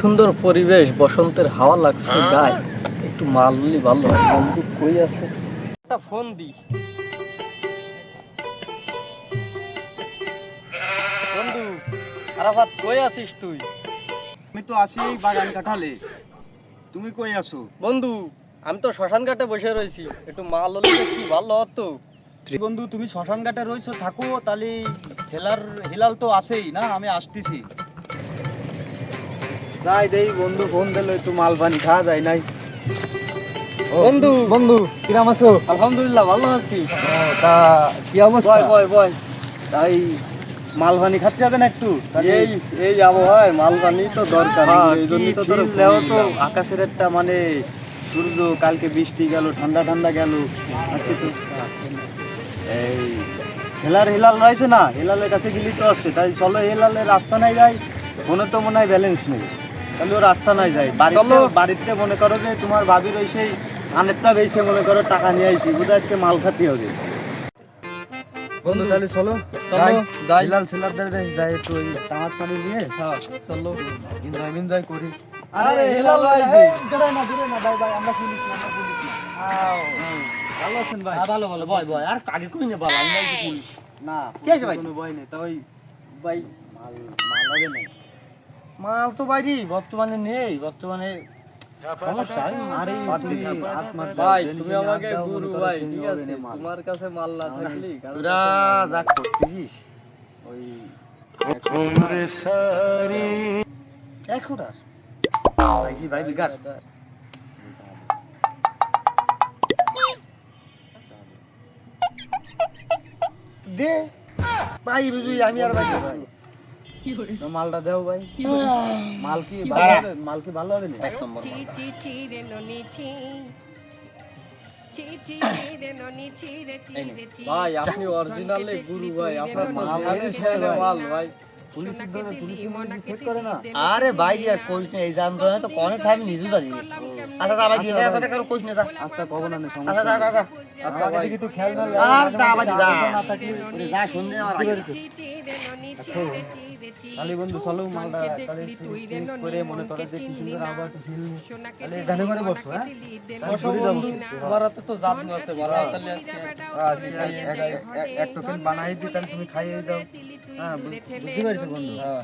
সুন্দর পরিবেশ বসন্তের হাওয়া লাগছে গায়ে একটু মাল হলে ভালো হয়। বন্ধু কই আছে? একটা ফোন দি বন্ধু আরাফাত কই আছিস তুই? আমি তো আছি এই বাগান কাঠালে। তুমি কই আছো? বন্ধু আমি তো শ্মশান ঘাটে বসে রয়েছি। একটু মাল হলে কি ভালো হতো। বন্ধু তুমি শ্মশান ঘাটে রয়েছো থাকো। তাহলে সেলার হিলাল তো আছেই না? আমি আসতেছি। যাই দেই বন্ধু ফোন দিল একটু মাল পানি খাওয়া যায় নাই। বন্ধু। বন্ধু কিরাম আছো? আলহামদুলিল্লাহ ভালো আছি। তা কি অবস্থা? বয় বয় বয়। তাই খাতে যাবেন একটু? এই এই আবহাওয়ায় তো দরকার হ্যাঁ, এই জন্যই তো তোর তো আকাশের একটা মানে সূর্য কালকে বৃষ্টি গেল ঠান্ডা ঠান্ডা গেল। আজকে তো এই ছেলার হিলাল রয়েছে না? হিলালের কাছে গেলেই তো আসছে। তাই চলো হিলালের রাস্তা নাই যাই মনে তো মনে হয় ব্যালেন্স নেই। তাহলে ও রাস্তা নাই যাই বাড়িতে। বাড়িতে মনে করো যে তোমার ভাবির ওই সেই আনেরটা বেশি মনে করো টাকা নিয়ে আইছি বুঝে আজকে মাল খাতি হবে। বন্ধু তাহলে চলো যাই। হিলাল ছেলারদের যাই একটু ওই তামাক পানি নিয়ে। হ্যাঁ চলো। এনজয় এনজয় করি। আরে হিলাল ভাই যে। না দূরে না ভাই ভাই আমরা পুলিশ না আমরা পুলিশ না। ভালো আছেন ভাই? ভালো ভালো বয় বয় আর আগে কই না ভালো? আমি পুলিশ। না কে আছে ভাই? কোনো ভয় নেই তা ওই ভাই মাল মাল হবে না মাল তো বাইরে বর্তমানে নেই বর্তমানে সমস্যা আরে পাতি তুমি হাত মার দাও, ভাই তুমি আমাকে গুরু ভাই ঠিক আছে তোমার কাছে মাল না থাকলি তোরা যা করতেছিস ওই এখন আর ভাই বিকার দে ভাই বুঝুই আমি আর ভাই মালটা দেও ভাই। মাল কি ভালো হবে? মাল কি ভালো হবে না? এক নম্বর চি চি চি রে ননি চি চি চি চি রে ননি চি রে চি ভাই আপনি অরিজিনালে গুরু ভাই। আপনার মাল ভাই। না? আরে ভাই আর কোচ নেই এই তো কোনে থামি নিজু জানি। আচ্ছা ভাই দিয়ে কথা কারও কোচ আচ্ছা কখন আনে আচ্ছা আচ্ছা তো খেয়াল না আর যা। ভাই যা ওরে যা শুনতে আমার তাহলে বন্ধু চলো মালটা করে মনে করো যে কি সুন্দর আবার তাহলে বসো হ্যাঁ? বসো। বন্ধু তোমার হাতে তো আছে বড় তাহলে আজকে এক- টোকেন বানাই তাহলে তুমি খাইয়ে দাও হ্যাঁ বুঝতে পারছ বন্ধু। হ্যাঁ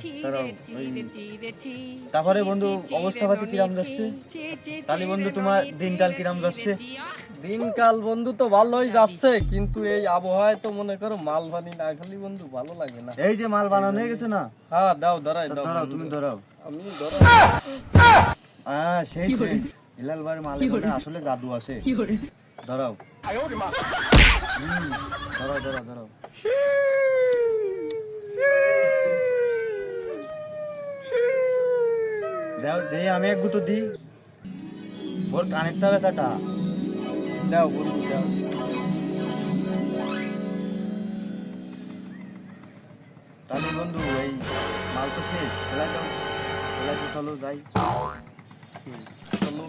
তারপরে বন্ধু অবস্থা পাতি কিরাম যাচ্ছে? তাহলে বন্ধু তোমার দিনকাল কিরাম যাচ্ছে? দিনকাল বন্ধু তো ভালোই যাচ্ছে কিন্তু এই আবহাওয়ায় তো মনে করো মাল পানি না খালি বন্ধু ভালো লাগে না। এই যে মাল বানানো হয়ে গেছে না? হ্যাঁ দাও ধরাই দাও ধরাও তুমি ধরাও। আমি ধরো হ্যাঁ সেই সেই। হিলাল ভাইয়ের মালে আসলে জাদু আছে। ধরাও। ধরাও ধরাও ধরাও। দাও দে আমি এক গুতো দিই। ওর কানের কানেরটা ব্যথাটা দাও বন্ধু দাও। তাহলে বন্ধু, এই মাল তো শেষ। খেলা যাও। খেলা চলো, যাই। চলো।